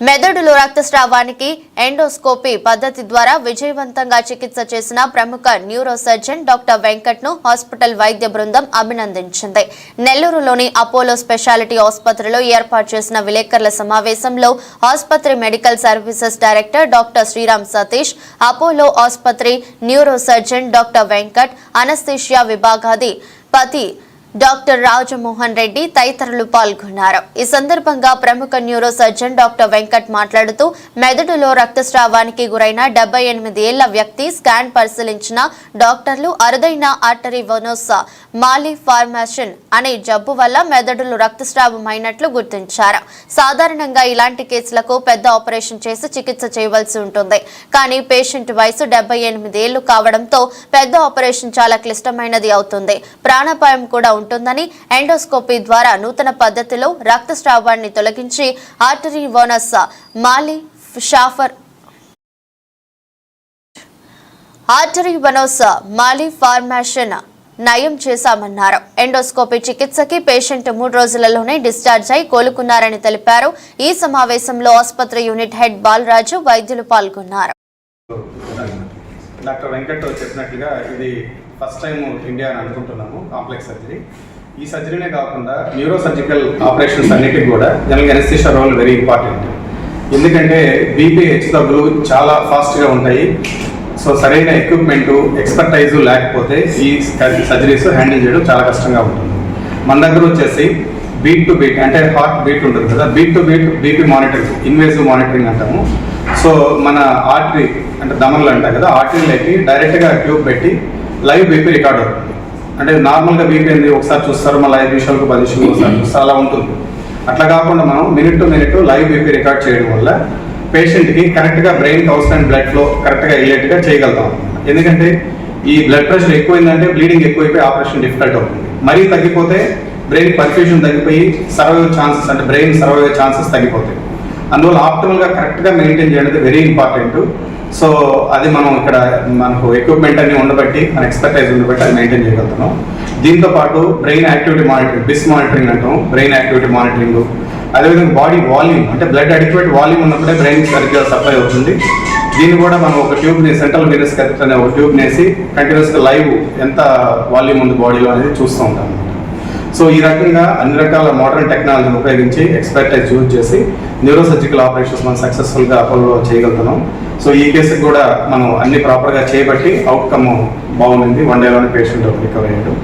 మెదడులో రక్తస్రావానికి ఎండోస్కోపీ పద్ధతి ద్వారా విజయవంతంగా చికిత్స చేసిన ప్రముఖ న్యూరోసర్జన్ డాక్టర్ వెంకట్ను హాస్పిటల్ వైద్య బృందం అభినందించింది. నెల్లూరులోని అపోలో స్పెషాలిటీ ఆసుపత్రిలో ఏర్పాటు చేసిన విలేకరుల సమావేశంలో ఆసుపత్రి medical services director doctor Sriram Satish Apollo ఆసుపత్రి న్యూరోసర్జన్ డాక్టర్ వెంకట్ అనస్థీషియా విభాగాది పతి డాక్టర్ రాజమోహన్ రెడ్డి తదితరులు పాల్గొన్నారు. ఈ సందర్భంగా ప్రముఖ న్యూరో సర్జన్ డాక్టర్ వెంకట్ మాట్లాడుతూ మెదడులో రక్తస్రావానికి గురైన డెబ్బై ఎనిమిది ఏళ్ళ వ్యక్తి స్కాన్ పరిశీలించిన డాక్టర్లు అరుదైన ఆర్టరీ వనోసా మాలి ఫార్మాషన్ అనే జబ్బు వల్ల మెదడులో రక్తస్రావం అయినట్లు గుర్తించారు. సాధారణంగా ఇలాంటి కేసులకు పెద్ద ఆపరేషన్ చేసి చికిత్స చేయవలసి ఉంటుంది. కానీ పేషెంట్ వయసు డెబ్బై ఎనిమిది ఏళ్ళు కావడంతో పెద్ద ఆపరేషన్ చాలా క్లిష్టమైనది అవుతుంది. ప్రాణాపాయం కూడా ఉంటుందని ఎండోస్కోపీ ద్వారా నూతన పద్ధతిలో రక్తస్రావాన్ని తొలగించి ఆర్టరీ వోనస్ మాలి షాఫర్ ఆర్టరీ వనోస్ మాలి ఫార్మాషన్ నయం చేశామన్నారు. ఎండోస్కోపీ చికిత్సకి పేషెంట్ మూడు రోజులలోనే డిశ్చార్జ్ అయి కోలుకున్నారని తెలిపారు. ఈ సమావేశంలో ఆసుపత్రి యూనిట్ హెడ్ బాలరాజు వైద్యులు పాల్గొన్నారు. డాక్టర్ వెంకట్ చెప్పినట్లుగా ఇది ఫస్ట్ టైం ఇండియా అని అనుకుంటున్నాము కాంప్లెక్స్ సర్జరీ. ఈ సర్జరీనే కాకుండా న్యూరో సర్జికల్ ఆపరేషన్స్ అన్నిటికి కూడా general anaesthesia role very important ఎందుకంటే బీపీ హెచ్చుతగ్గులు చాలా ఫాస్ట్గా ఉంటాయి. సో సరైన ఎక్విప్మెంట్ ఎక్స్పర్టైజ్ లేకపోతే ఈ సర్జరీస్ హ్యాండిల్ చేయడం చాలా కష్టంగా ఉంటుంది. మన దగ్గర వచ్చేసి బీట్ టు బీట్ అంటే హార్ట్ బీట్ ఉంటుంది కదా beat to beat BP monitoring invasive monitoring అంటాము. సో మన ఆర్టరీ అంటే దమన్లు అంటారు కదా ఆర్టరీలోకి డైరెక్ట్గా ట్యూబ్ పెట్టి లైవ్ బీపీ రికార్డ్. అవుతుంది అంటే నార్మల్గా బీపీ ఏంది? ఒకసారి చూస్తారు మళ్ళీ ఐదు నిమిషాలకు పది నిమిషాలకు ఒకసారి చూస్తారు. అలా ఉంటుంది. అట్లా కాకుండా మనం minute to minute live BP record చేయడం వల్ల పేషెంట్కి కరెక్ట్గా బ్రెయిన్కి అవసరమైన బ్లడ్ ఫ్లో కరెక్ట్గా వెళ్ళేట్టుగా చేయగలుగుతాం. ఎందుకంటే ఈ బ్లడ్ ప్రెషర్ ఎక్కువైందంటే బ్లీడింగ్ ఎక్కువైపోయి ఆపరేషన్ డిఫికల్ట్ అవుతుంది. మరీ తగ్గిపోతే బ్రెయిన్ పర్ఫ్యూషన్ తగ్గిపోయి సర్వైవ్ ఛాన్సెస్ అంటే బ్రెయిన్ సర్వైవ్ ఛాన్సెస్ తగ్గిపోతాయి. అందువల్ల ఆప్టిమల్గా కరెక్ట్గా మెయింటైన్ చేయడం వెరీ ఇంపార్టెంట్ సో అది మనం ఇక్కడ మనకు ఎక్విప్మెంట్ అన్ని ఉండబట్టి మన ఎక్స్పర్టైజ్ ఉండబట్టి అది మెయింటైన్ చేయగలుగుతున్నాం. దీంతో పాటు brain activity monitoring BIS monitoring అంటాం. బ్రెయిన్ యాక్టివిటీ మానిటరింగ్ అదేవిధంగా బాడీ వాల్యూమ్ అంటే బ్లడ్ అడిక్వేట్ వాల్యూమ్ ఉన్నప్పుడే బ్రెయిన్ సరిగ్గా సప్లై అవుతుంది. దీన్ని కూడా మనం ఒక ట్యూబ్ని సెంట్రల్ వీరస్ కరెక్ట్ అనే ఒక ట్యూబ్ నేసి కంటిన్యూస్గా లైవ్ ఎంత వాల్యూమ్ ఉంది బాడీలో అనేది చూస్తూ ఉంటాం. సో ఈ రకంగా అన్ని రకాల మోడర్న్ టెక్నాలజీని ఉపయోగించి ఎక్స్పర్టైజ్ యూజ్ చేసి న్యూరో సర్జికల్ ఆపరేషన్స్ మనం సక్సెస్ఫుల్గా అపోలో చేయగలుగుతున్నాం. సో ఈ కేసుకి కూడా మనం అన్ని ప్రాపర్గా చేయబట్టి అవుట్కమ్ బాగుంది. వన్ డేలోనే పేషెంట్ రికవర్ అయ్యాడు.